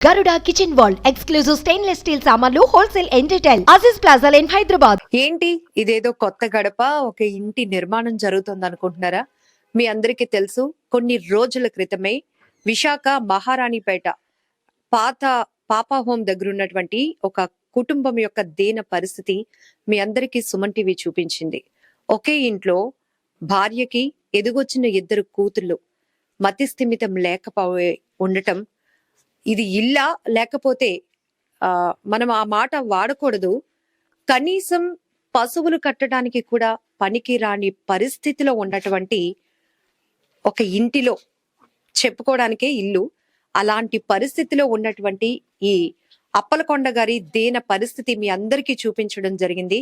Garuda kitchen wall exclusive stainless steel సామాన్లు wholesale and retail Aziz plaza line Hyderabad ఏంటి? ఇదేదో కొత్త గడప ఒక ఇంటి నిర్మాణం జరుగుతుంది అనుకుంటున్నారా? మీ అందరికీ తెలుసు కొన్ని రోజుల క్రితమే విశాఖ మహారాణిపేట పాత పాపా హోమ్ దగ్గర ఉన్నటువంటి ఒక కుటుంబం యొక్క దీన పరిస్థితి మీ అందరికీ సుమన్ టీవీ చూపించింది. ఒకే ఇంట్లో భార్యకి ఎదుగొచ్చిన ఇద్దరు కూతుళ్ళు మతిస్థిమితం లేకపోయే ఉండటం ఇది ఇల్లా లేకపోతే మనం ఆ మాట వాడకూడదు. కనీసం పశువులు కట్టడానికి కూడా పనికి రాని పరిస్థితిలో ఉన్నటువంటి ఒక ఇంటిలో చెప్పుకోవడానికే ఇల్లు. అలాంటి పరిస్థితిలో ఉన్నటువంటి ఈ అప్పలకొండ గారి దేన పరిస్థితి మీ అందరికీ చూపించడం జరిగింది.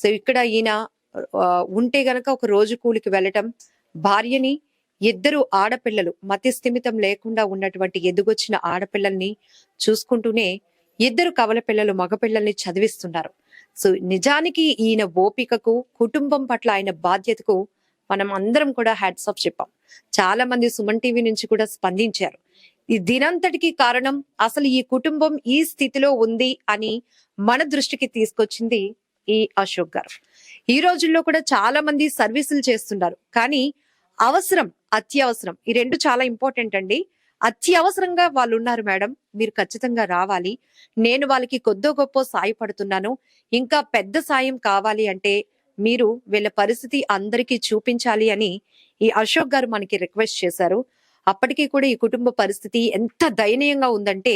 సో ఇక్కడ ఈయన ఉంటే గనక ఒక రోజు కూలికి వెళ్ళటం భార్యని ఇద్దరు ఆడపిల్లలు మతిస్థిమితం లేకుండా ఉన్నటువంటి ఎదుగొచ్చిన ఆడపిల్లల్ని చూసుకుంటూనే ఇద్దరు కవల పిల్లలు మగపిల్లల్ని చదివిస్తున్నారు. సో నిజానికి ఈయన ఓపికకు కుటుంబం పట్ల ఆయన బాధ్యతకు మనం అందరం కూడా హ్యాట్స్ ఆఫ్ చెప్పాం. చాలా మంది సుమన్ టీవీ నుంచి కూడా స్పందించారు. ఈ దినంతటికి కారణం అసలు ఈ కుటుంబం ఈ స్థితిలో ఉంది అని మన దృష్టికి తీసుకొచ్చింది ఈ అశోక్ గారు. ఈ రోజుల్లో కూడా చాలా మంది సర్వీసులు చేస్తున్నారు. కానీ అవసరం అత్యవసరం ఈ రెండు చాలా ఇంపార్టెంట్ అండి. అత్యవసరంగా వాళ్ళు ఉన్నారు మేడం. మీరు ఖచ్చితంగా రావాలి. నేను వాళ్ళకి కొద్దో గొప్ప సాయపడుతున్నాను ఇంకా పెద్ద సాయం కావాలి అంటే మీరు వీళ్ళ పరిస్థితి అందరికీ చూపించాలి అని ఈ అశోక్ గారు మనకి రిక్వెస్ట్ చేశారు. అప్పటికీ కూడా ఈ కుటుంబ పరిస్థితి ఎంత దయనీయంగా ఉందంటే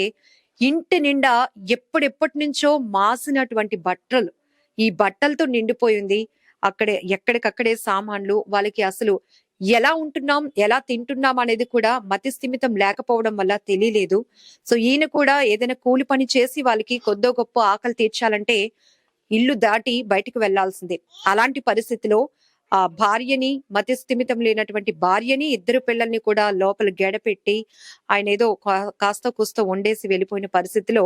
ఇంటి నిండా ఎప్పుడెప్పటి నుంచో మాసినటువంటి బట్టలు ఈ బట్టలతో నిండిపోయింది అక్కడే ఎక్కడికక్కడే సామాన్లు వాళ్ళకి అసలు ఎలా ఉంటున్నాం ఎలా తింటున్నాం అనేది కూడా మతి స్థిమితం లేకపోవడం వల్ల తెలియలేదు. సో ఈయన కూడా ఏదైనా కూలి పని చేసి వాళ్ళకి కొద్దో గొప్ప ఆకలి తీర్చాలంటే ఇల్లు దాటి బయటికి వెళ్ళాల్సిందే. అలాంటి పరిస్థితిలో ఆ భార్యని మతి స్థిమితం లేనటువంటి భార్యని ఇద్దరు పిల్లల్ని కూడా లోపల గెడపెట్టి ఆయన ఏదో కాస్త కూస్త వండేసి వెళ్ళిపోయిన పరిస్థితిలో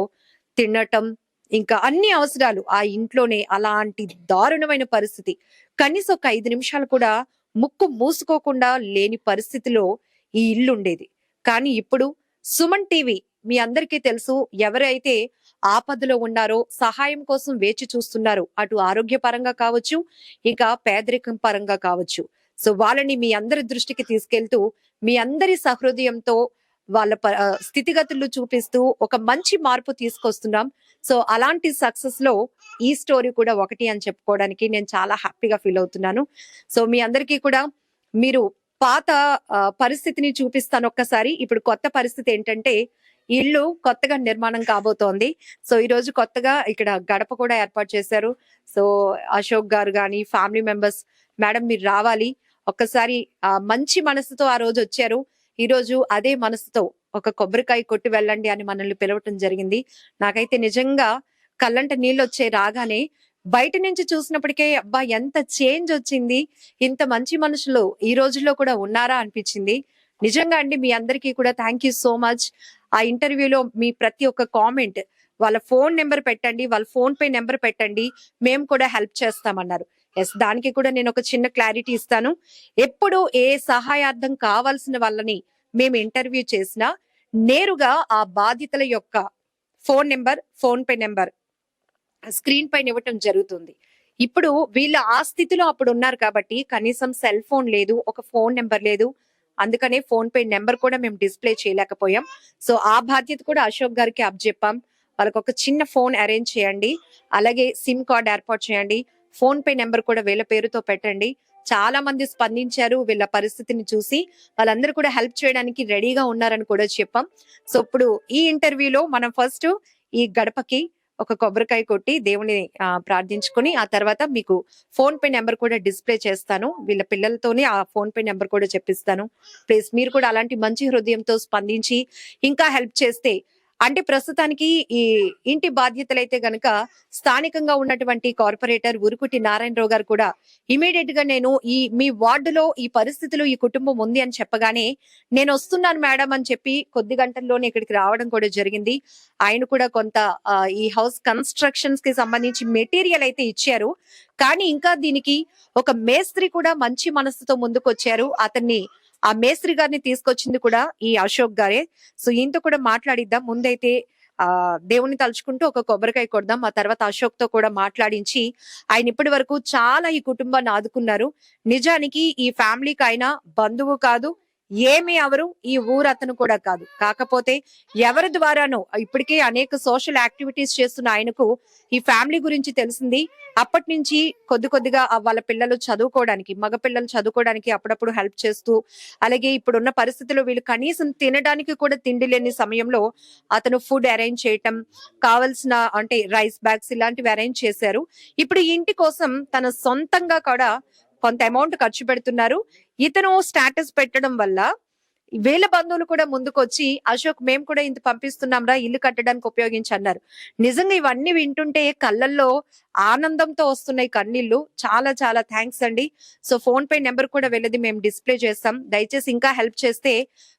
తినటం ఇంకా అన్ని అవసరాలు ఆ ఇంట్లోనే అలాంటి దారుణమైన పరిస్థితి. కనీసం ఒక ఐదు నిమిషాలు కూడా ముక్కు మూసుకోకుండా లేని పరిస్థితిలో ఈ ఇల్లు ఉండేది. కానీ ఇప్పుడు సుమన్ టీవీ మీ అందరికీ తెలుసు ఎవరైతే ఆపదలో ఉన్నారో సహాయం కోసం వేచి చూస్తున్నారో అటు ఆరోగ్యపరంగా కావచ్చు ఇంకా పేదరికం పరంగా కావచ్చు. సో వాళ్ళని మీ అందరి దృష్టికి తీసుకెళ్తూ మీ అందరి సహృదయంతో వాళ్ళ ప- స్థితిగతులు చూపిస్తూ ఒక మంచి మార్పు తీసుకొస్తున్నాం. సో అలాంటి సక్సెస్లో ఈ స్టోరీ కూడా ఒకటి అని చెప్పుకోవడానికి నేను చాలా హ్యాపీగా ఫీల్ అవుతున్నాను. సో మీ అందరికీ కూడా మీరు పాత పరిస్థితిని చూపిస్తాను ఒక్కసారి. ఇప్పుడు కొత్త పరిస్థితి ఏంటంటే ఇల్లు కొత్తగా నిర్మాణం కాబోతోంది. సో ఈ రోజు కొత్తగా ఇక్కడ గడప కూడా ఏర్పాటు చేశారు. సో అశోక్ గారు కానీ ఫ్యామిలీ మెంబర్స్ మేడం మీరు రావాలి. ఒక్కసారి మంచి మనసుతో ఆ రోజు వచ్చారు. ఈ రోజు అదే మనసుతో ఒక కొబ్బరికాయ కొట్టి వెళ్ళండి అని మనల్ని పిలవటం జరిగింది. నాకైతే నిజంగా కళ్ళంట నీళ్ళు వచ్చే రాగానే బయట నుంచి చూసినప్పటికే అబ్బా ఎంత చేంజ్ వచ్చింది. ఇంత మంచి మనుషులు ఈ రోజుల్లో కూడా ఉన్నారా అనిపించింది. నిజంగా అండి మీ అందరికీ కూడా థ్యాంక్ యూ సో మచ్ ఆ ఇంటర్వ్యూలో మీ ప్రతి ఒక్క కామెంట్ వాళ్ళ ఫోన్ నెంబర్ పెట్టండి వాళ్ళ ఫోన్ పే నెంబర్ పెట్టండి. మేము కూడా హెల్ప్ చేస్తామన్నారు. ఎస్ దానికి కూడా నేను ఒక చిన్న క్లారిటీ ఇస్తాను. ఎప్పుడు ఏ సహాయార్థం కావాల్సిన వాళ్ళని మేము ఇంటర్వ్యూ చేసినా నేరుగా ఆ బాధితుల యొక్క phone number PhonePe number screen పైన ఇవ్వటం జరుగుతుంది. ఇప్పుడు వీళ్ళ ఆ స్థితిలో అప్పుడు ఉన్నారు కాబట్టి కనీసం సెల్ ఫోన్ లేదు ఒక ఫోన్ నెంబర్ లేదు. అందుకనే ఫోన్ పే నెంబర్ కూడా మేము డిస్ప్లే చేయలేకపోయాం. సో ఆ బాధ్యత కూడా అశోక్ గారికి అప్పచెప్పాం. వాళ్ళకి ఒక చిన్న ఫోన్ అరేంజ్ చేయండి. అలాగే సిమ్ కార్డ్ ఏర్పాటు చేయండి. ఫోన్ పే నెంబర్ కూడా వీళ్ళ పేరుతో పెట్టండి. చాలా మంది స్పందించారు వీళ్ళ పరిస్థితిని చూసి. వాళ్ళందరూ కూడా హెల్ప్ చేయడానికి రెడీగా ఉన్నారని కూడా చెప్పాం. సో ఇప్పుడు ఈ ఇంటర్వ్యూలో మనం ఫస్ట్ ఈ గడపకి ఒక కొబ్బరికాయ కొట్టి దేవుని ప్రార్థించుకుని ప్రార్థించుకొని ఆ తర్వాత మీకు ఫోన్ పే నెంబర్ కూడా డిస్ప్లే చేస్తాను. వీళ్ళ పిల్లలతోనే ఆ ఫోన్ పే నెంబర్ కూడా చెప్పిస్తాను. ప్లీజ్ మీరు కూడా అలాంటి మంచి హృదయంతో స్పందించి ఇంకా హెల్ప్ చేస్తే అంటే ప్రస్తుతానికి ఈ ఇంటి బాధ్యతలైతే గనక స్థానికంగా ఉన్నటువంటి కార్పొరేటర్ ఉరుకుటి నారాయణరావు గారు కూడా ఇమీడియట్గా నేను ఈ మీ వార్డులో ఈ పరిస్థితులు ఈ కుటుంబం ఉంది అని చెప్పగానే నేను వస్తున్నాను మేడం అని చెప్పి కొద్ది గంటల్లోనే ఇక్కడికి రావడం కూడా జరిగింది. ఆయన కూడా కొంత ఈ హౌస్ కన్స్ట్రక్షన్స్కి సంబంధించి మెటీరియల్ అయితే ఇచ్చారు. కానీ ఇంకా దీనికి ఒక మేస్త్రి కూడా మంచి మనసుతో ముందుకు వచ్చారు అతన్ని ఆ మేస్త్రి గారిని తీసుకొచ్చింది కూడా ఈ అశోక్ గారే. సో ఈయనతో కూడా మాట్లాడిద్దాం. ముందైతే ఆ దేవుని తలుచుకుంటూ ఒక కొబ్బరికాయ కొడదాం. ఆ తర్వాత అశోక్తో కూడా మాట్లాడించి ఆయన ఇప్పటి వరకు చాలా ఈ కుటుంబాన్ని ఆదుకున్నారు. నిజానికి ఈ ఫ్యామిలీకి ఆయన బంధువు కాదు ఏమి అవరు ఈ ఊరు అతను కూడా కాదు. కాకపోతే ఎవరి ద్వారానో ఇప్పటికే అనేక సోషల్ యాక్టివిటీస్ చేస్తున్న ఆయనకు ఈ ఫ్యామిలీ గురించి తెలిసింది. అప్పటి నుంచి కొద్ది కొద్దిగా వాళ్ళ పిల్లలు చదువుకోవడానికి మగ పిల్లలు చదువుకోవడానికి అప్పుడప్పుడు హెల్ప్ చేస్తూ అలాగే ఇప్పుడున్న పరిస్థితుల్లో వీళ్ళు కనీసం తినడానికి కూడా తిండి లేని సమయంలో అతను ఫుడ్ అరేంజ్ చేయటం కావలసిన అంటే రైస్ బ్యాగ్స్ ఇలాంటివి అరేంజ్ చేశారు. ఇప్పుడు ఇంటి కోసం తన సొంతంగా కూడా కొంత అమౌంట్ ఖర్చు పెడుతున్నారు. ఇతను స్టేటస్ పెట్టడం వల్ల వేల బంధువులు కూడా ముందుకొచ్చి అశోక్ మేము కూడా ఇంత పంపిస్తున్నాం రా ఇల్లు కట్టడానికి ఉపయోగించి అన్నారు నిజంగా ఇవన్నీ వింటుంటే కళ్ళల్లో ఆనందంతో వస్తున్నాయి కన్నీళ్ళు చాలా చాలా థ్యాంక్స్ అండి. సో ఫోన్ పే నెంబర్ కూడా వెళ్ళది మేము డిస్ప్లే చేస్తాం. దయచేసి ఇంకా హెల్ప్ చేస్తే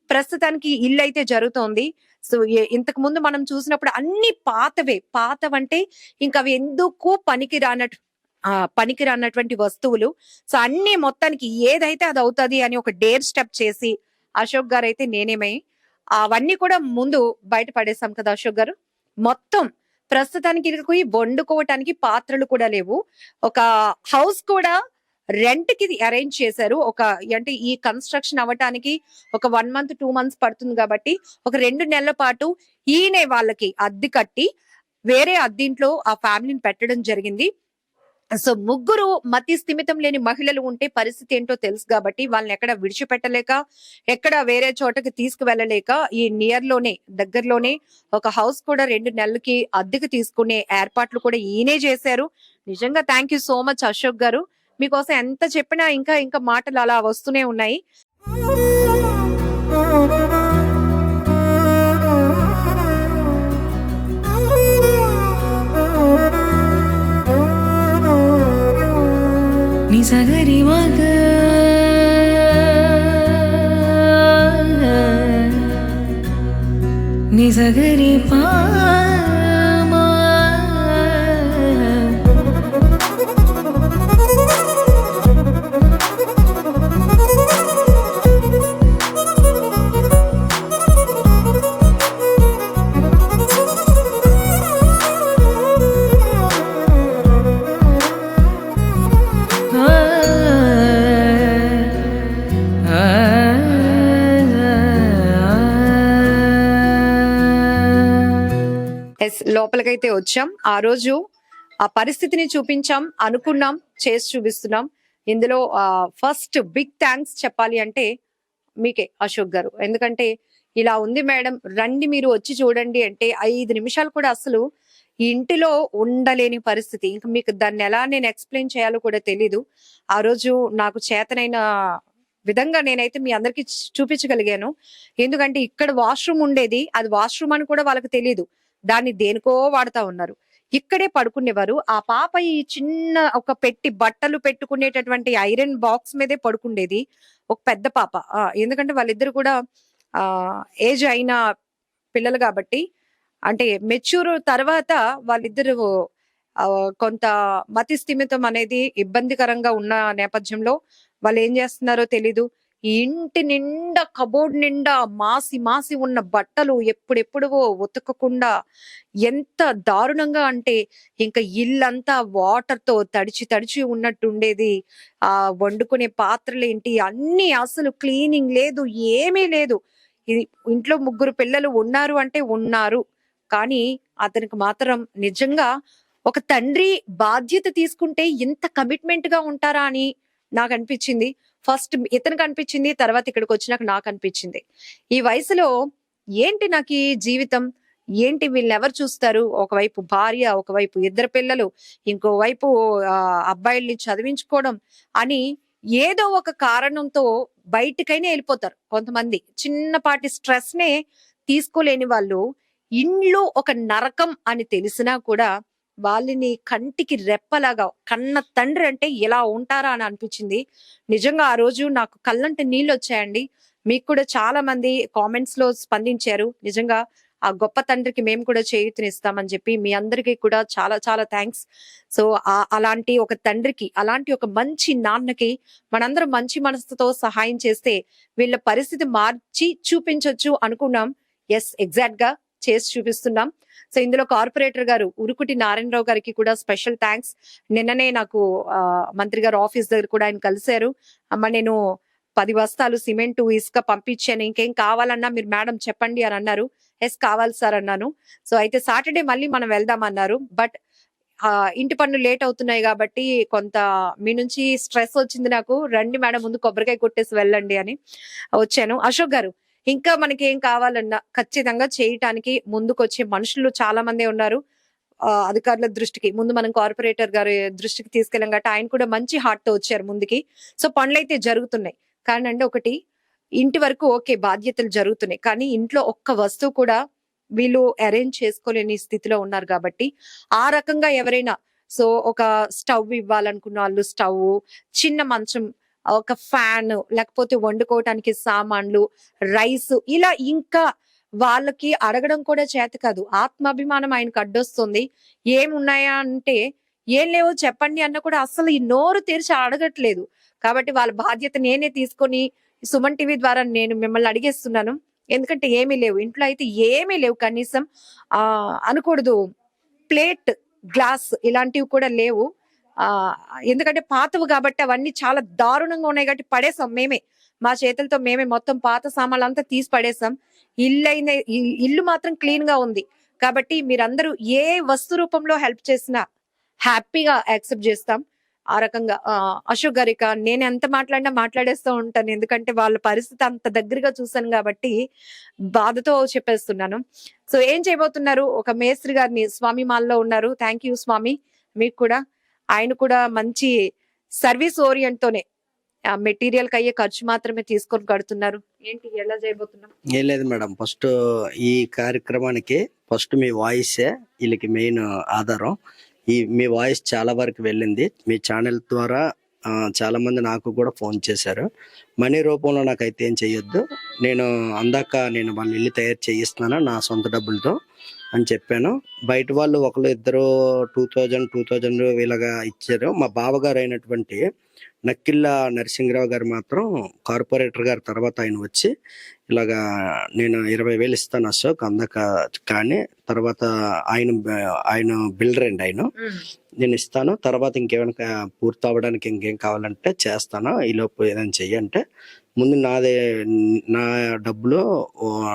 ప్రస్తుతానికి ఇల్లు అయితే జరుగుతోంది. సో ఇంతకు ముందు మనం చూసినప్పుడు అన్ని పాతవే. పాతవంటే ఇంకా అవి ఎందుకు పనికి రానట్టు ఆ పనికి రానటువంటి వస్తువులు. సో అన్ని మొత్తానికి ఏదైతే అది అవుతుంది అని ఒక డేర్ స్టెప్ చేసి అశోక్ గారు అయితే నేనేమై అవన్నీ కూడా ముందు బయట పడేసాం కదా అశోక్ గారు. మొత్తం ప్రస్తుతానికి వండుకోవటానికి పాత్రలు కూడా లేవు. ఒక హౌస్ కూడా రెంట్కి అరేంజ్ చేశారు. ఒక అంటే ఈ కన్స్ట్రక్షన్ అవ్వటానికి ఒక వన్ మంత్ టూ మంత్స్ పడుతుంది కాబట్టి ఒక రెండు నెలల పాటు ఈయనే వాళ్ళకి అద్దె కట్టి వేరే అద్దీంట్లో ఆ ఫ్యామిలీని పెట్టడం జరిగింది. సో ముగ్గురు మతి స్థిమితం లేని మహిళలు ఉంటే పరిస్థితి ఏంటో తెలుసు కాబట్టి వాళ్ళని ఎక్కడ విడిచిపెట్టలేక ఎక్కడ వేరే చోటకి తీసుకువెళ్ళలేక ఈ నియర్లోనే దగ్గరలోనే ఒక హౌస్ కూడా రెండు నెలలకి అద్దెకు తీసుకునే ఏర్పాట్లు కూడా ఈయనే చేశారు. నిజంగా thank you so much Ashok గారు. మీకోసం ఎంత చెప్పినా ఇంకా ఇంకా మాటలు అలా వస్తూనే ఉన్నాయి. నిసగరి మగ లోపలికైతే వచ్చాం. ఆ రోజు ఆ పరిస్థితిని చూపించాం అనుకున్నాం చేసి చూపిస్తున్నాం. ఇందులో ఫస్ట్ బిగ్ థ్యాంక్స్ చెప్పాలి అంటే మీకే అశోక్ గారు. ఎందుకంటే ఇలా ఉంది మేడం రండి మీరు వచ్చి చూడండి అంటే ఐదు నిమిషాలు కూడా అసలు ఈ ఇంటిలో ఉండలేని పరిస్థితి. ఇంకా మీకు దాన్ని ఎలా నేను ఎక్స్ప్లెయిన్ చేయాలో కూడా తెలీదు. ఆ రోజు నాకు చేతనైన విధంగా నేనైతే మీ అందరికి చూపించగలిగాను. ఎందుకంటే ఇక్కడ వాష్రూమ్ ఉండేది అది వాష్రూమ్ అని కూడా వాళ్ళకి తెలియదు దాన్ని దేనికో వాడుతా ఉన్నారు. ఇక్కడే పడుకునేవారు. ఆ పాప ఈ చిన్న ఒక పెట్టి బట్టలు పెట్టుకునేటటువంటి ఐరన్ బాక్స్ మీదే పడుకుండేది. ఒక పెద్ద పాప. ఎందుకంటే వాళ్ళిద్దరు కూడా ఆ ఏజ్ అయిన పిల్లలు కాబట్టి అంటే మెచ్యూర్ తర్వాత వాళ్ళిద్దరు ఆ, కొంత మతి స్థిమితం అనేది ఇబ్బందికరంగా ఉన్న నేపథ్యంలో వాళ్ళు ఏం చేస్తున్నారో తెలీదు. ఇంటి నిండా కబోర్డ్ నిండా మాసి మాసి ఉన్న బట్టలు ఎప్పుడెప్పుడు ఉతకకుండా ఎంత దారుణంగా అంటే ఇంకా ఇల్లంతా వాటర్తో తడిచి తడిచి ఉన్నట్టు ఉండేది ఆ వండుకునే పాత్రలు ఏంటి? అన్ని అసలు క్లీనింగ్ లేదు ఏమీ లేదు. ఇది ఇంట్లో ముగ్గురు పిల్లలు ఉన్నారు అంటే ఉన్నారు. కానీ అతనికి మాత్రం నిజంగా ఒక తండ్రి బాధ్యత తీసుకుంటే ఇంత కమిట్మెంట్గా ఉంటారా అని నాకు అనిపించింది. ఫస్ట్ ఇతనికి అనిపించింది తర్వాత ఇక్కడికి వచ్చినాక నాకు అనిపించింది. ఈ వయసులో ఏంటి నాకు ఈ జీవితం? ఏంటి వీళ్ళని ఎవరు చూస్తారు? ఒకవైపు భార్య ఒకవైపు ఇద్దరు పిల్లలు ఇంకోవైపు అబ్బాయిల్ని చదివించుకోవడం అని ఏదో ఒక కారణంతో బయటికైనా వెళ్ళిపోతారు కొంతమంది. చిన్నపాటి స్ట్రెస్ నే తీసుకోలేని వాళ్ళు ఇండ్లు ఒక నరకం అని తెలిసినా కూడా వాళ్ళని కంటికి రెప్పలాగా కన్న తండ్రి అంటే ఎలా ఉంటారా అని అనిపించింది. నిజంగా ఆ రోజు నాకు కళ్ళంటి నీళ్ళు వచ్చాయండి. మీకు కూడా చాలా మంది కామెంట్స్లో స్పందించారు. నిజంగా ఆ గొప్ప తండ్రికి మేము కూడా చేయూతనిస్తామని చెప్పి మీ అందరికీ కూడా చాలా చాలా థ్యాంక్స్ సో ఆ అలాంటి ఒక తండ్రికి అలాంటి ఒక మంచి నాన్నకి మనందరం మంచి మనసుతో సహాయం చేస్తే వీళ్ళ పరిస్థితి మార్చి చూపించొచ్చు అనుకున్నాం. ఎస్ ఎగ్జాక్ట్గా చేసి చూపిస్తున్నాం. సో ఇందులో కార్పొరేటర్ గారు ఉరుకుటి నారాయణరావు గారికి కూడా స్పెషల్ థ్యాంక్స్ నిన్ననే నాకు ఆ, మంత్రి గారు ఆఫీస్ దగ్గర కూడా ఆయన కలిశారు. అమ్మ నేను పది బస్తాలు సిమెంట్ ఇసుక పంపించాను. ఇంకేం కావాలన్నా మీరు మేడం చెప్పండి అని అన్నారు. ఎస్ కావాలి సార్ అన్నాను. సో అయితే సాటర్డే మళ్ళీ మనం వెళ్దాం అన్నారు. బట్ ఇంటి పనులు లేట్ అవుతున్నాయి కాబట్టి కొంత మీ నుంచి స్ట్రెస్ వచ్చింది నాకు. రండి మేడం ముందు కొబ్బరికాయ కొట్టేసి వెళ్ళండి అని వచ్చాను. అశోక్ గారు ఇంకా మనకి ఏం కావాలన్నా ఖచ్చితంగా చేయటానికి ముందుకు వచ్చే మనుషులు చాలా మంది ఉన్నారు. అధికారుల దృష్టికి. ముందు మనం కార్పొరేటర్ గారి దృష్టికి తీసుకెళ్ళాం కాబట్టి ఆయన కూడా మంచి హార్ట్తో వచ్చారు ముందుకి. సో పనులు అయితే జరుగుతున్నాయి. కానీ ఒకటి ఇంటి వరకు ఓకే బాధ్యతలు జరుగుతున్నాయి. కానీ ఇంట్లో ఒక్క వస్తువు కూడా వీళ్ళు అరేంజ్ చేసుకోలేని స్థితిలో ఉన్నారు కాబట్టి ఆ రకంగా ఎవరైనా సో ఒక స్టవ్ ఇవ్వాలనుకున్న వాళ్ళు స్టవ్ చిన్న మంచం ఒక ఫ్యాన్ లేకపోతే వండుకోవటానికి సామాన్లు రైస్ ఇలా ఇంకా వాళ్ళకి అడగడం కూడా చేత కాదు. ఆత్మాభిమానం ఆయనకు అడ్డొస్తుంది. ఏమున్నాయా అంటే ఏం లేవో చెప్పండి అన్న కూడా అసలు ఈ నోరు తెరిచి అడగట్లేదు. కాబట్టి వాళ్ళ బాధ్యత నేనే తీసుకొని సుమన్ టీవీ ద్వారా నేను మిమ్మల్ని అడిగేస్తున్నాను. ఎందుకంటే ఏమీ లేవు. ఇంట్లో అయితే ఏమీ లేవు కనీసం. ఆ అనకూడదు. ప్లేట్ గ్లాస్ ఇలాంటివి కూడా లేవు. ఎందుకంటే పాతవు కాబట్టి అవన్నీ చాలా దారుణంగా ఉన్నాయి కాబట్టి పడేసాం మేమే. మా చేతులతో మేమే మొత్తం పాత సామాన్లు అంతా తీసి పడేసాం. ఇల్లు అయిన ఇల్లు మాత్రం క్లీన్గా ఉంది. కాబట్టి మీరందరూ ఏ వస్తు రూపంలో హెల్ప్ చేసినా హ్యాపీగా యాక్సెప్ట్ చేస్తాం. ఆ రకంగా అశోక్ గారు ఇక నేను ఎంత మాట్లాడినా మాట్లాడేస్తూ ఉంటాను. ఎందుకంటే వాళ్ళ పరిస్థితి అంత దగ్గరగా చూశాను కాబట్టి బాధతో చెప్పేస్తున్నాను. సో ఏం చేయబోతున్నారు? ఒక మేస్త్రి గారిని స్వామి మాల్లో ఉన్నారు. థ్యాంక్ యూ స్వామి మీకు కూడా. ఆయన కూడా మంచి సర్వీస్ ఓరియంట్ తోనే మెటీరియల్కి అయ్యే ఖర్చు మాత్రమే తీసుకొని కడుతున్నారు. ఏంటి ఎలా చేయబోతున్నాం? ఏం లేదు మేడం ఫస్ట్ ఈ కార్యక్రమానికి ఫస్ట్ మీ వాయిసే వీళ్ళకి మెయిన్ ఆధారం. ఈ మీ వాయిస్ చాలా వరకు వెళ్ళింది. మీ ఛానల్ ద్వారా చాలా మంది నాకు కూడా ఫోన్ చేశారు. మనీ రూపంలో నాకైతే ఏం చెయ్యొద్దు. నేను అందాక నేను వాళ్ళ ఇల్లు తయారు చేయిస్తున్నాను నా సొంత డబ్బులతో. అని చెప్పాను. బయట వాళ్ళు ఒకరు ఇద్దరు టూ థౌజండ్ టూ థౌజండ్ ఇలాగా ఇచ్చారు. మా బావగారు అయినటువంటి నక్కిళ్ళ నరసింహరావు గారు మాత్రం కార్పొరేటర్ గారి తర్వాత ఆయన వచ్చి ఇలాగా నేను ఇరవై వేలు ఇస్తాను అశోక్ అందాక కానీ తర్వాత ఆయన ఆయన బిల్డర్ అండి ఆయన. నేను ఇస్తాను. తర్వాత ఇంకేమైనా పూర్తి అవ్వడానికి ఇంకేం కావాలంటే చేస్తాను. ఈ లోపు ఏదైనా చెయ్యి అంటే ముందు నాదే నా డబ్బులు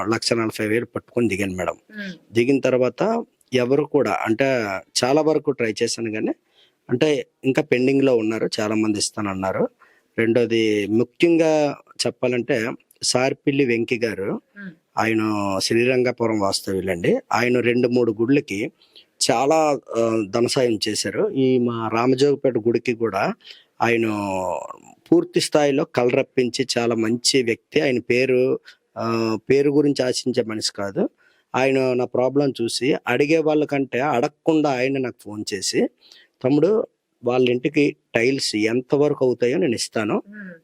లక్ష నలభై వేలు పట్టుకొని దిగాను మేడం. దిగిన తర్వాత ఎవరు కూడా అంటే చాలా వరకు ట్రై చేశాను కానీ అంటే ఇంకా పెండింగ్లో ఉన్నారు చాలా మంది ఇస్తానన్నారు. రెండోది ముఖ్యంగా చెప్పాలంటే సార్పిల్లి వెంకి గారు. ఆయన శ్రీరంగపురం వాస్తవ్యులండి. ఆయన రెండు మూడు గుళ్ళకి చాలా ఆ, ధన సాయం చేశారు. ఈ మా రామజోగపేట గుడికి కూడా ఆయన పూర్తి స్థాయిలో కలరప్పించి చాలా మంచి వ్యక్తి. ఆయన పేరు పేరు గురించి ఆశించే మనిషి కాదు. ఆయన నా ప్రాబ్లం చూసి అడిగే వాళ్ళకంటే అడగకుండా ఆయన నాకు ఫోన్ చేసి తమ్ముడు వాళ్ళ ఇంటికి టైల్స్ ఎంత వరకు అవుతాయో నేను ఇస్తాను.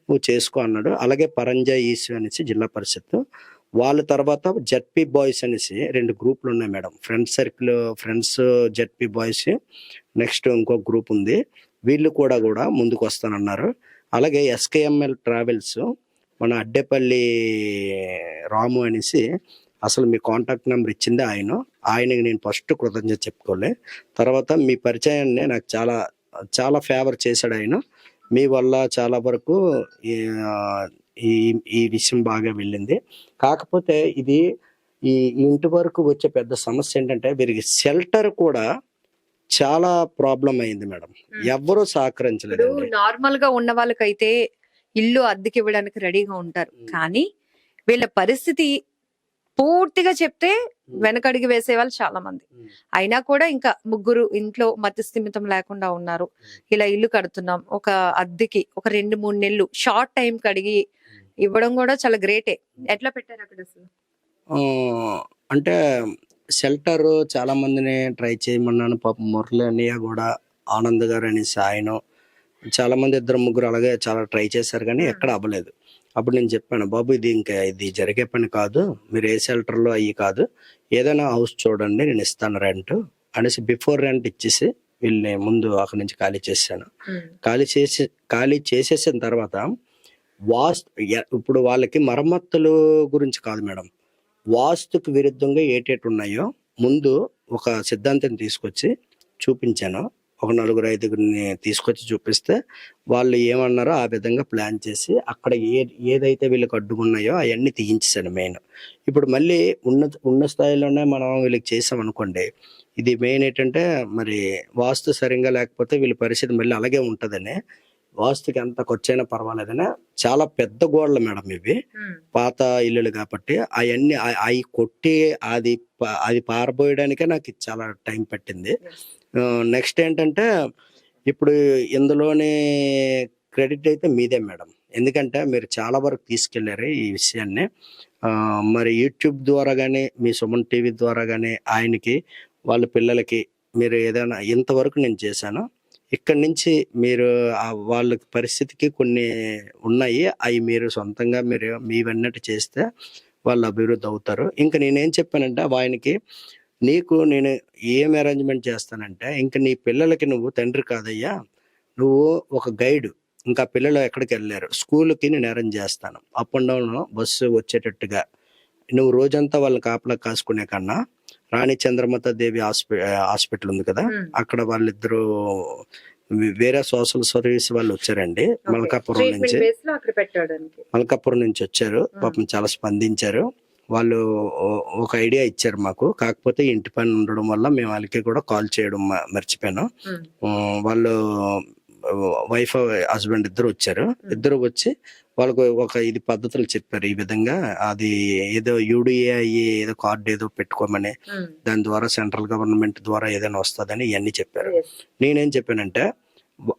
నువ్వు చేసుకో అన్నాడు. అలాగే పరంజా ఈసు అనేసి జిల్లా పరిషత్ వాళ్ళ తర్వాత జడ్పీ బాయ్స్ అనేసి రెండు గ్రూపులు ఉన్నాయి madam. Friends circle friends ZP boys. Next ఇంకో గ్రూప్ ఉంది. వీళ్ళు కూడా కూడా ముందుకు వస్తానన్నారు. అలాగే ఎస్కేఎంఎల్ ట్రావెల్స్ మన అడ్డేపల్లి రాము అనేసి అసలు మీ కాంటాక్ట్ నెంబర్ ఇచ్చింది ఆయన. ఆయనకి నేను ఫస్ట్ కృతజ్ఞత చెప్పుకోలే. తర్వాత మీ పరిచయాన్ని నాకు చాలా చాలా ఫేవర్ చేశాడు ఆయన. మీ వల్ల చాలా వరకు ఈ ఈ ఈ విషయం బాగా వెళ్ళింది. కాకపోతే ఇది ఈ ఇంటి వరకు వచ్చే పెద్ద సమస్య ఏంటంటే వీరికి షెల్టర్ కూడా చాలా ప్రాబ్లం అయింది మేడం. ఎవ్వరూ ఇప్పుడు సహకరించలేదండి. నార్మల్గా ఉన్న వాళ్ళకైతే ఇల్లు అద్దెకి ఇవ్వడానికి రెడీగా ఉంటారు. కానీ వీళ్ళ పరిస్థితి పూర్తిగా చెప్తే వెనకడిగి వేసే వాళ్ళు చాలా మంది. అయినా కూడా ఇంకా ముగ్గురు ఇంట్లో మతి స్థిమితం లేకుండా ఉన్నారు. ఇలా ఇల్లు కడుతున్నాం. ఒక అద్దెకి ఒక రెండు మూడు నెలలు షార్ట్ టైం కడిగి ఇవ్వడం కూడా చాలా గ్రేటే. ఎట్లా పెట్టారు అక్కడ అసలు? అంటే షెల్టర్ చాలా మందిని ట్రై చేయమన్నాను. పాపం మురళి అన్నయ్య కూడా ఆనంద్ గారు అనేసి ఆయన చాలా మంది ఇద్దరు ముగ్గురు అలాగే చాలా ట్రై చేశారు కానీ ఎక్కడ అవ్వలేదు. అప్పుడు నేను చెప్పాను బాబు ఇది ఇంకా ఇది జరిగే పని కాదు. మీరు ఏ షెల్టర్లో అయ్యి కాదు. ఏదైనా హౌస్ చూడండి నేను ఇస్తాను రెంట్ అనేసి బిఫోర్ రెంట్ ఇచ్చేసి వీళ్ళని ముందు అక్కడి నుంచి ఖాళీ చేశాను. ఉమ్, ఖాళీ చేసి ఖాళీ చేసేసిన తర్వాత వాస్తు ఎ- ఇప్పుడు వాళ్ళకి మరమ్మతులు గురించి కాదు మేడం. వాస్తుకు విరుద్ధంగా ఏటేటి ఉన్నాయో ముందు ఒక సిద్ధాంతం తీసుకొచ్చి చూపించాను. ఒక నలుగురు ఐదుగురిని తీసుకొచ్చి చూపిస్తే వాళ్ళు ఏమన్నారో ఆ విధంగా ప్లాన్ చేసి అక్కడ ఏ ఏదైతే వీళ్ళకి అడ్డుకున్నాయో అవన్నీ తీయించాను మెయిన్. ఇప్పుడు మళ్ళీ ఉన్న ఉన్న స్థాయిలోనే మనం వీళ్ళకి చేసామనుకోండి ఇది మెయిన్ ఏంటంటే మరి వాస్తు సరిగ్గా లేకపోతే వీళ్ళ పరిస్థితి మళ్ళీ అలాగే ఉంటుందని వాస్తుకి ఎంత ఖర్చైనా పర్వాలేదని చాలా పెద్ద గోడలు మేడం ఇవి. పాత ఇల్లులు కాబట్టి అవన్నీ అవి కొట్టి అది అది పారబోయడానికే నాకు చాలా టైం పట్టింది. నెక్స్ట్ ఏంటంటే ఇప్పుడు ఇందులోని క్రెడిట్ అయితే మీదే మేడం. ఎందుకంటే మీరు చాలా వరకు తీసుకెళ్ళారు ఈ విషయాన్ని. మరి యూట్యూబ్ ద్వారా కానీ మీ సుమన్ టీవీ ద్వారా కానీ ఆయనకి వాళ్ళ పిల్లలకి మీరు ఏదైనా ఇంతవరకు నేను చేశాను. ఇక్కడి నుంచి మీరు వాళ్ళ పరిస్థితికి కొన్ని ఉన్నాయి. అవి మీరు సొంతంగా మీరు మీవన్నట్టు చేస్తే వాళ్ళు అభివృద్ధి అవుతారు. ఇంకా నేనేం చెప్పానంటే ఆయనకి నీకు నేను ఏం అరేంజ్మెంట్ చేస్తానంటే ఇంకా నీ పిల్లలకి నువ్వు తండ్రి కాదయ్యా. నువ్వు ఒక గైడ్. ఇంకా పిల్లలు ఎక్కడికి వెళ్ళారు స్కూల్కి నేను అరేంజ్ చేస్తాను. అప్ అండ్ డౌన్ బస్సు వచ్చేటట్టుగా. నువ్వు రోజంతా వాళ్ళని కాపలా కాసుకునే కన్నా రాణి చంద్రమత దేవి హాస్పి హాస్పిటల్ ఉంది కదా. అక్కడ వాళ్ళిద్దరూ వేరే సోషల్ సర్వీస్ వాళ్ళు వచ్చారండి. మల్కాపురం నుంచి. మల్కాపురం నుంచి వచ్చారు. పాపం చాలా స్పందించారు. వాళ్ళు ఒక ఐడియా ఇచ్చారు మాకు. కాకపోతే ఇంటి పని ఉండడం వల్ల మేము వాళ్ళకి కూడా కాల్ చేయడం మర్చిపోయాను. వాళ్ళు వైఫ్ హస్బెండ్ ఇద్దరు వచ్చారు. ఇద్దరు వచ్చి వాళ్ళకు ఒక ఇది పద్ధతులు చెప్పారు ఈ విధంగా. అది ఏదో యూడిఏ ఏదో కార్డు ఏదో పెట్టుకోమని దాని ద్వారా సెంట్రల్ గవర్నమెంట్ ద్వారా ఏదైనా వస్తుందని ఇవన్నీ చెప్పారు. నేనేం చెప్పానంటే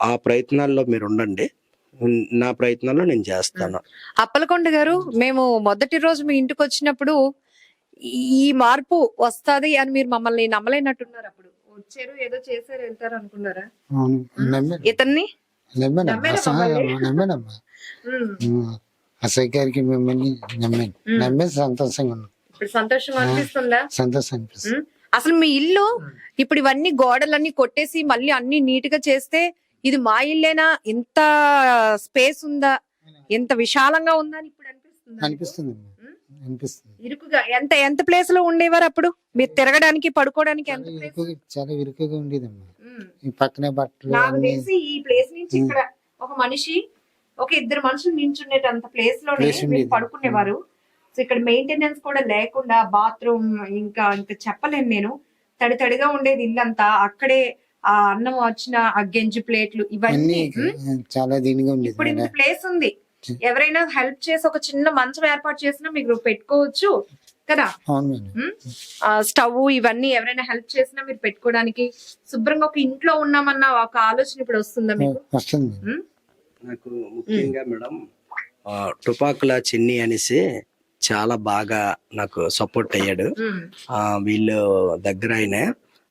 ఆ ప్రయత్నాల్లో మీరు ఉండండి. నా ప్రయత్నాల్లో నేను చేస్తాను. అప్పలకొండ గారు మేము మొదటి రోజు మీ ఇంటికి వచ్చినప్పుడు ఈ మార్పు వస్తాది అని మీరు మమ్మల్ని నమ్మలేనట్టున్నారు అప్పుడు. వచ్చారు ఏదో చేశారు వెళ్తారు అనుకున్నారా? ఇతన్ని? అసలు? నమ్మానమ్మా. గారికి మిమ్మల్ని నమ్మాను. ఉమ్. నమ్మే సంతోషంగా ఇప్పుడు సంతోషం అనిపిస్తుందా? సంతోషం అనిపిస్తుంది. అసలు మీ ఇల్లు ఇప్పుడు ఇవన్నీ గోడలన్నీ కొట్టేసి మళ్ళీ అన్ని నీట్గా చేస్తే ఇది మా ఇల్లేనా? ఇంత స్పేస్ ఉందా? ఎంత విశాలంగా ఉందా అని ఇప్పుడు అనిపిస్తుంది అనిపిస్తుంది? అనిపిస్తుంది. ఇరుకుగా ఎంత ఎంత ప్లేస్లో ఉండేవారు అప్పుడు? మీరు తిరగడానికి పడుకోవడానికి ఎంత చాలా ఇరుకుగా చాలా ఇరుకుగా ఉండేదమ్మా. ఉమ్. ఈ పక్కనే బట్టలు నాకు అన్ని. తెలిసి ఈ ప్లేస్ నుంచి ఇక్కడ ఒక మనిషి ఒక ఇద్దరు మనుషులు నించునేటంత ప్లేస్లోనే Place ఉండేది. పడుకునేవారు. సో ఇక్కడ మెయింటెనెన్స్ కూడా లేకుండా బాత్రూమ్ ఇంకా ఇంకా చెప్పలేను నేను. తడి తడిగా ఉండేది ఇల్లంతా. అక్కడే ఆ అన్నం వచ్చిన ఆ గెంజి ప్లేట్లు అన్ని ఇవన్నీ ఉమ్, చాలా దీనిగా ఉండేది ఇప్పుడు ఇంత మేడం. ప్లేస్ ఉంది. ఎవరైనా హెల్ప్ చేసి ఒక చిన్న మంచం ఏర్పాటు చేసినా మీకు పెట్టుకోవచ్చు కదా? స్టవ్ ఇవన్నీ ఎవరైనా హెల్ప్ చేసినా మీరు పెట్టుకోవడానికి శుభ్రంగా ఒక ఇంట్లో ఉన్నామన్న ఒక ఆలోచన ఇప్పుడు వస్తుందా మీకు? వస్తుంది నాకు ముఖ్యంగా మేడం టుపాకుల చిన్ని అనేసి చాలా బాగా నాకు సపోర్ట్ అయ్యాడు. వీళ్ళు దగ్గర ఆయనే.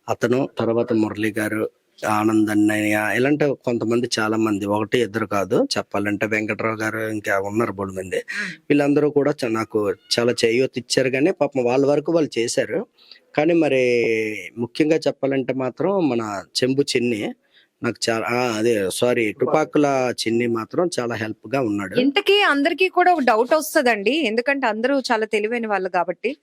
అతను తర్వాత మురళి గారు ఆనంద్ అన్నయ్య ఇలాంటి కొంతమంది చాలా మంది ఒకటి ఇద్దరు కాదు చెప్పాలంటే వెంకట్రావు గారు ఇంకా ఉన్నారు బోడు మంది. వీళ్ళందరూ కూడా చ- నాకు చాలా చేయూత ఇచ్చారు కానీ పాపం వాళ్ళ వరకు వాళ్ళు చేశారు. కానీ మరి ముఖ్యంగా చెప్పాలంటే మాత్రం మన చెంబు చిన్ని నాకు చాలా అదే సారీ టుపాకుల చిన్ని మాత్రం చాలా హెల్ప్గా ఉన్నాడు. ఇంతకీ అందరికీ కూడా డౌట్ వస్తుందండి. ఎందుకంటే అందరూ చాలా తెలివైన వాళ్ళు కాబట్టి.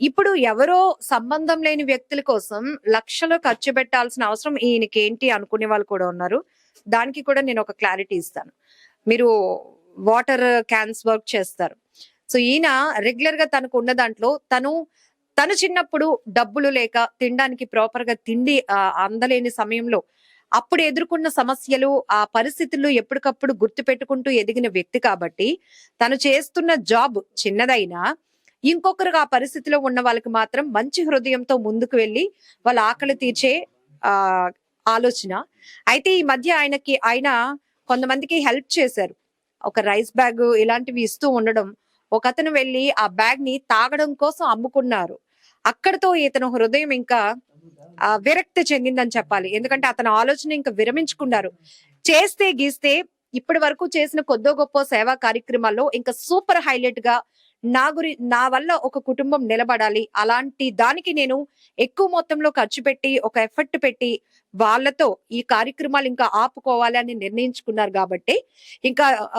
ఇప్పుడు ఎవరో సంబంధం లేని వ్యక్తుల కోసం లక్షలు ఖర్చు పెట్టాల్సిన అవసరం ఈయనకి ఏంటి అనుకునే వాళ్ళు కూడా ఉన్నారు. దానికి కూడా నేను ఒక క్లారిటీ ఇస్తాను. మీరు వాటర్ క్యాన్స్ వర్క్ చేస్తారు. సో ఈయన రెగ్యులర్గా తనకు ఉన్న దాంట్లో తను తను చిన్నప్పుడు డబ్బులు లేక తినడానికి ప్రాపర్గా తిండి అందలేని సమయంలో అప్పుడు ఎదుర్కొన్న సమస్యలు ఆ పరిస్థితులు ఎప్పటికప్పుడు గుర్తు పెట్టుకుంటూ ఎదిగిన వ్యక్తి కాబట్టి తను చేస్తున్న జాబ్ చిన్నదైనా ఇంకొకరు ఆ పరిస్థితిలో ఉన్న వాళ్ళకి మాత్రం మంచి హృదయంతో ముందుకు వెళ్ళి వాళ్ళ ఆకలి తీర్చే ఆ ఆలోచన. అయితే ఈ మధ్య ఆయనకి ఆయన కొంతమందికి హెల్ప్ చేశారు. ఒక రైస్ బ్యాగ్ ఇలాంటివి ఇస్తూ ఉండడం ఒక అతను వెళ్ళి ఆ బ్యాగ్ని తాగడం కోసం అమ్ముకున్నారు. అక్కడతో ఇతను హృదయం ఇంకా విరక్తి చెందిందని చెప్పాలి. ఎందుకంటే అతని ఆలోచన ఇంకా విరమించుకున్నారు. చేస్తే గీస్తే ఇప్పటి వరకు చేసిన కొద్దో గొప్ప సేవా కార్యక్రమాల్లో ఇంకా సూపర్ హైలైట్గా నా గురి నా వల్ల ఒక కుటుంబం నిలబడాలి. అలాంటి దానికి నేను ఎక్కువ మొత్తంలో ఖర్చు పెట్టి ఒక ఎఫర్ట్ పెట్టి వాళ్ళతో ఈ కార్యక్రమాలు ఇంకా ఆపుకోవాలి అని నిర్ణయించుకున్నారు కాబట్టి ఇంకా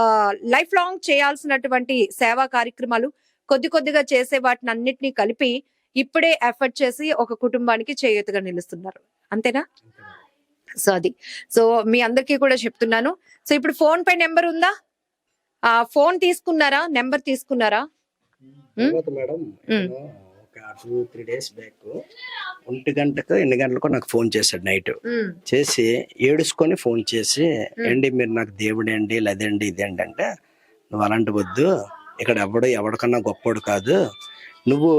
లైఫ్ లాంగ్ చేయాల్సినటువంటి సేవా కార్యక్రమాలు కొద్ది కొద్దిగా చేసే వాటిని అన్నిటినీ కలిపి ఇప్పుడే ఎఫర్ట్ చేసి ఒక కుటుంబానికి చేయూతగా నిలుస్తున్నారు. అంతేనా? సో అది. సో మీ అందరికీ కూడా చెప్తున్నాను. సో ఇప్పుడు ఫోన్ పే నెంబర్ ఉందా? ఫోన్ తీసుకున్నారా? నెంబర్ తీసుకున్నారా? మేడం ఒక టూ త్రీ డేస్ బ్యాక్ ఒంటి గంటకు ఎన్ని గంటలకు నాకు ఫోన్ చేశాడు నైట్. చేసి ఏడుచుకొని ఫోన్ చేసి ఏంటి మీరు నాకు దేవుడు అండి లేదండి ఇదేంటి అంటే నువ్వు అలాంటి వద్దు. ఇక్కడ ఎవడు ఎవడికన్నా గొప్పోడు కాదు. నువ్వు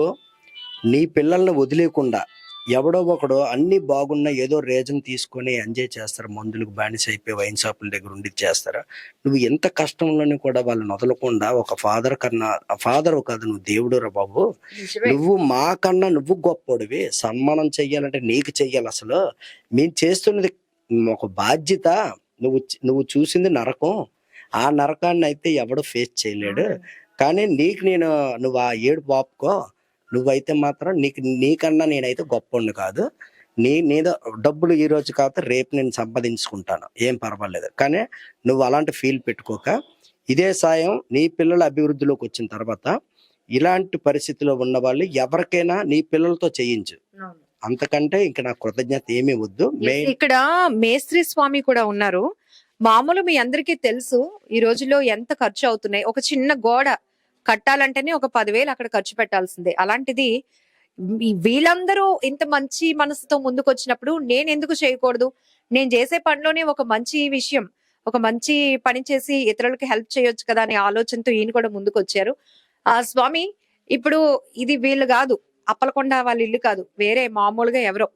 నీ పిల్లల్ని వదిలేకుండా ఎవడో ఒకడు అన్ని బాగున్నా ఏదో రీజన్ తీసుకొని ఎంజాయ్ చేస్తారు. మందులకు బానిస అయిపోయి వైన్ షాపుల దగ్గర ఉండి చేస్తారు. నువ్వు ఎంత కష్టంలోని కూడా వాళ్ళని వదలకుండా ఒక ఫాదర్ కన్నా ఫాదర్ కాదు నువ్వు దేవుడు రా బాబు. నువ్వు మాకన్నా నువ్వు గొప్పోడివి. సన్మానం చెయ్యాలంటే నీకు చెయ్యాలి అసలు. మేము చేస్తున్నది ఒక బాధ్యత. నువ్వు నువ్వు చూసింది నరకం. ఆ నరకాన్ని అయితే ఎవడు ఫేస్ చేయలేడు. కానీ నీకు నేను నువ్వు ఆ ఏడు పాపుకో నువ్వైతే మాత్రం నీకు నీకన్నా నేనైతే గొప్పోడిని కాదు. నీ నీదో డబ్బులు ఈ రోజు కాకపోతే రేపు నేను సంపాదించుకుంటాను. ఏం పర్వాలేదు. కానీ నువ్వు అలాంటి ఫీల్ పెట్టుకోక ఇదే సాయం నీ పిల్లల అభివృద్ధిలోకి వచ్చిన తర్వాత ఇలాంటి పరిస్థితిలో ఉన్న వాళ్ళు ఎవరికైనా నీ పిల్లలతో చేయించు. అంతకంటే ఇంక నా కృతజ్ఞత ఏమీ వద్దు. ఇక్కడ మేస్త్రి స్వామి కూడా ఉన్నారు. మామూలు మీ అందరికీ తెలుసు ఈ రోజుల్లో ఎంత ఖర్చు అవుతున్నాయి. ఒక చిన్న గోడ కట్టాలంటేనే ఒక పదివేలు అక్కడ ఖర్చు పెట్టాల్సిందే. అలాంటిది వీళ్ళందరూ ఇంత మంచి మనసుతో ముందుకు వచ్చినప్పుడు నేను ఎందుకు చేయకూడదు? నేను చేసే పనిలోనే ఒక మంచి విషయం ఒక మంచి పని చేసి ఇతరులకి హెల్ప్ చేయొచ్చు కదా అనే ఆలోచనతో ఈయన కూడా ముందుకు వచ్చారు ఆ స్వామి ఇప్పుడు ఇది వీళ్ళు కాదు అప్పలకొండ వాళ్ళ ఇల్లు కాదు వేరే మామూలుగా ఎవరో.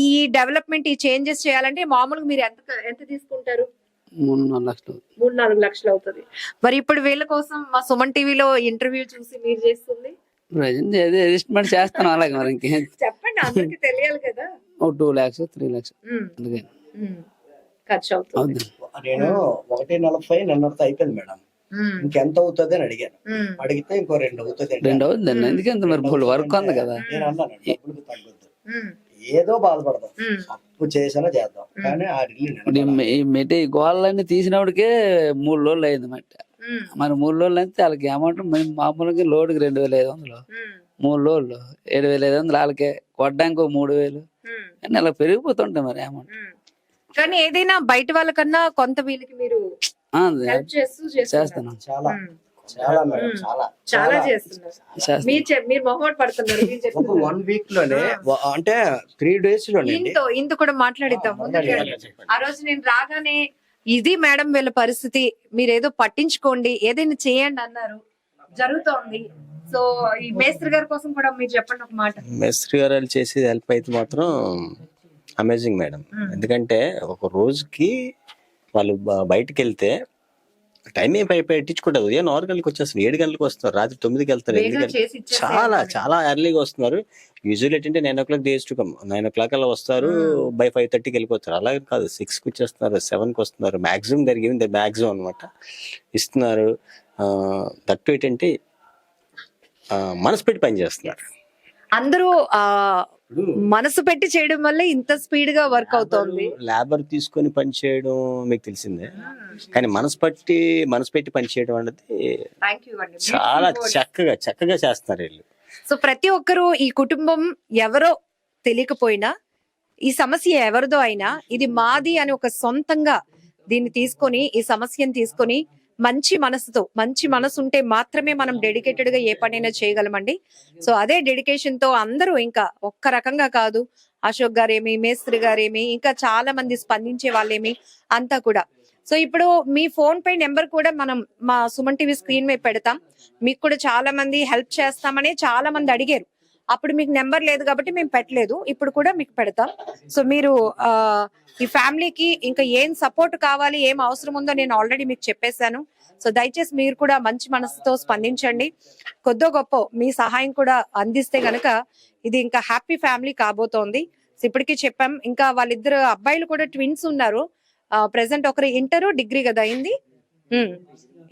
ఈ డెవలప్మెంట్ ఈ చేంజెస్ చేయాలంటే మామూలుగా మీరు ఎంత ఎంత తీసుకుంటారు? మూడు నాలుగు లక్షలు మూడు నాలుగు లక్షలు అవుతుంది. మరి ఇప్పుడు వీళ్ళ కోసం మా సుమన్ టీవీలో ఇంటర్వ్యూ చూసి మీరు చేస్తుంది? ప్రజెంట్ ఏదో చేస్తాను అలాగే మరి ఇంకేం. చెప్పండి అందరికి తెలియాలి కదా. ఒక టూ ల్యాక్స్ త్రీ ల్యాక్స్. అందుకే. ఖర్చు అవుతుంది. నేను ఒకటి నలభై నిన్నటితో అయిపోయింది మేడం. ఇంకెంత అవుతుంది అని అడిగాను. అడిగితే ఇంకో రెండు అవుతుంది రెండు అవుతుంది. అంత మరి ఫుల్ వర్క్ ఉంది కదా? నేను అన్నాను తగ్గొద్దు. ఏదో బాధపడదాం ఉమ్, అప్పు చేసినా చేద్దాం. కానీ ఆ మెటీ గోళ్ళన్నీ తీసినప్పటికే మూడు రోజులు అయింది మట్టి. మరి మూడు రోజులు అయితే వాళ్ళకి అమౌంట్ మేము మామూలుగా లోడ్కి రెండు వేల ఐదు వందలు. మూడు రోజులు ఏడు వేల ఐదు వందలు వాళ్ళకే. కొట్టడానికి ఒక మూడు వేలు. అని అలా పెరిగిపోతుంటాయి మరి అమౌంట్. కానీ ఏదైనా బయట వాళ్ళకన్నా కొంత వీళ్ళకి మీరు. చేస్తాను చాలా. చాలా మేడం ఉమ్. చాలా చాలా చేస్తున్నారు. చేస్తాను మీరు చెప్- మీరు మొహమాట పడుతున్నారు మీరు ఒక చెప్తున్నారు. వన్ వీక్లోనే వ- అంటే త్రీ డేస్లోనే ఇంతో ఇంత కూడా మాట్లాడిద్దాం ముందుకు రండి. ఆ రోజు నేను రాగానే ఇది మేడం వీళ్ళ పరిస్థితి మీరు ఏదో పట్టించుకోండి ఏదైనా చేయండి అన్నారు. జరుగుతోంది. సో ఈ మేస్త్రి గారి కోసం కూడా మీరు చెప్పండి ఒక మాట. మేస్త్రి గారు చేసేది హెల్ప్ అయితే మాత్రం అమేజింగ్ మేడం. ఎందుకంటే ఒక రోజుకి వాళ్ళు బయటికి వెళ్తే టైం ఏం పై పెట్టించుకుంటారు ఉదయం నాలుగు గంటలకు వచ్చేస్తారు ఏడు గంటలకు వస్తారు. రాత్రి తొమ్మిదికి వెళ్తారు ఎందుకంటే చాలా. చాలా ఎర్లీగా వస్తున్నారు. యూజువల్ ఏంటంటే nine o'clock days to come nine o'clock అలా వస్తారు. బై ఫైవ్ థర్టీకి వెళ్ళిపోతారు. అలాగే కాదు. సిక్స్కి వచ్చేస్తున్నారు. సెవెన్కి వస్తున్నారు. మాక్సిమం జరిగింది మాక్సిమం అనమాట ఇస్తున్నారు. దట్టు ఏంటంటే మనసు పెట్టి పని చేస్తున్నారు. అందరూ మనసు పెట్టి చేయడం వల్ల ఇంత స్పీడ్గా వర్క్ అవుతోంది. లేబర్ తీసుకొని పని చేయడం మీకు తెలిసిందే. కానీ మనసు పట్టి మనసు పెట్టి పని చేయడం అనేది చాలా. చక్కగా చక్కగా చేస్తున్నారు వీళ్ళు. సో ప్రతి ఒక్కరూ ఈ కుటుంబం ఎవరో తెలియకపోయినా ఈ సమస్య ఎవరిదో అయినా ఇది మాది అని ఒక సొంతంగా దీన్ని తీసుకొని ఈ సమస్యను తీసుకొని మంచి మనసుతో మంచి మనసు ఉంటే మాత్రమే మనం డెడికేటెడ్గా ఏ పనైనా చేయగలమండి. సో అదే డెడికేషన్తో అందరూ ఇంకా ఒక్క రకంగా కాదు అశోక్ గారేమి మేస్త్రి గారేమి ఇంకా చాలా మంది స్పందించే వాళ్ళేమి అంతా కూడా. సో ఇప్పుడు మీ ఫోన్ పే నెంబర్ కూడా మనం మా సుమన్ టీవీ స్క్రీన్ మీద పెడతాం. మీకు కూడా చాలా మంది హెల్ప్ చేస్తామని చాలా మంది అడిగారు. అప్పుడు మీకు నెంబర్ లేదు కాబట్టి మేము పెట్టలేదు. ఇప్పుడు కూడా మీకు పెడతాం. సో మీరు ఈ ఫ్యామిలీకి ఇంకా ఏం సపోర్ట్ కావాలి ఏం అవసరం ఉందో నేను ఆల్రెడీ మీకు చెప్పేశాను. సో దయచేసి మీరు కూడా మంచి మనసుతో స్పందించండి. కొద్దో గొప్ప మీ సహాయం కూడా అందిస్తే గనక ఇది ఇంకా హ్యాపీ ఫ్యామిలీ కాబోతోంది. సో ఇప్పటికీ చెప్పాం. ఇంకా వాళ్ళిద్దరు అబ్బాయిలు కూడా ట్విన్స్ ఉన్నారు. ప్రెసెంట్ ఒకరు ఇంటర్ డిగ్రీ కదా అయింది.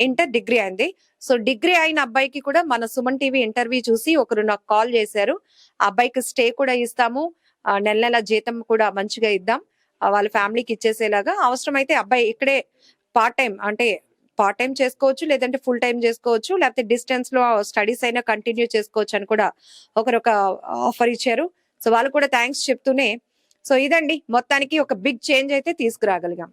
ఇంటర్ డిగ్రీ అయింది. సో డిగ్రీ అయిన అబ్బాయికి కూడా మన సుమన్ టీవీ ఇంటర్వ్యూ చూసి ఒకరు నాకు కాల్ చేశారు. ఆ అబ్బాయికి స్టే కూడా ఇస్తాము. ఆ, నెల నెల జీతం కూడా మంచిగా ఇద్దాం. వాళ్ళ ఫ్యామిలీకి ఇచ్చేసేలాగా. అవసరమైతే అబ్బాయి ఇక్కడే పార్ట్ టైం అంటే పార్ట్ టైం చేసుకోవచ్చు లేదంటే ఫుల్ టైం చేసుకోవచ్చు లేకపోతే డిస్టెన్స్లో స్టడీస్ అయినా కంటిన్యూ చేసుకోవచ్చు అని కూడా ఒకరు ఒక ఆఫర్ ఇచ్చారు. సో వాళ్ళు కూడా థ్యాంక్స్ చెప్తూనే. సో ఇదండి. మొత్తానికి ఒక బిగ్ చేంజ్ అయితే తీసుకురాగలిగాం.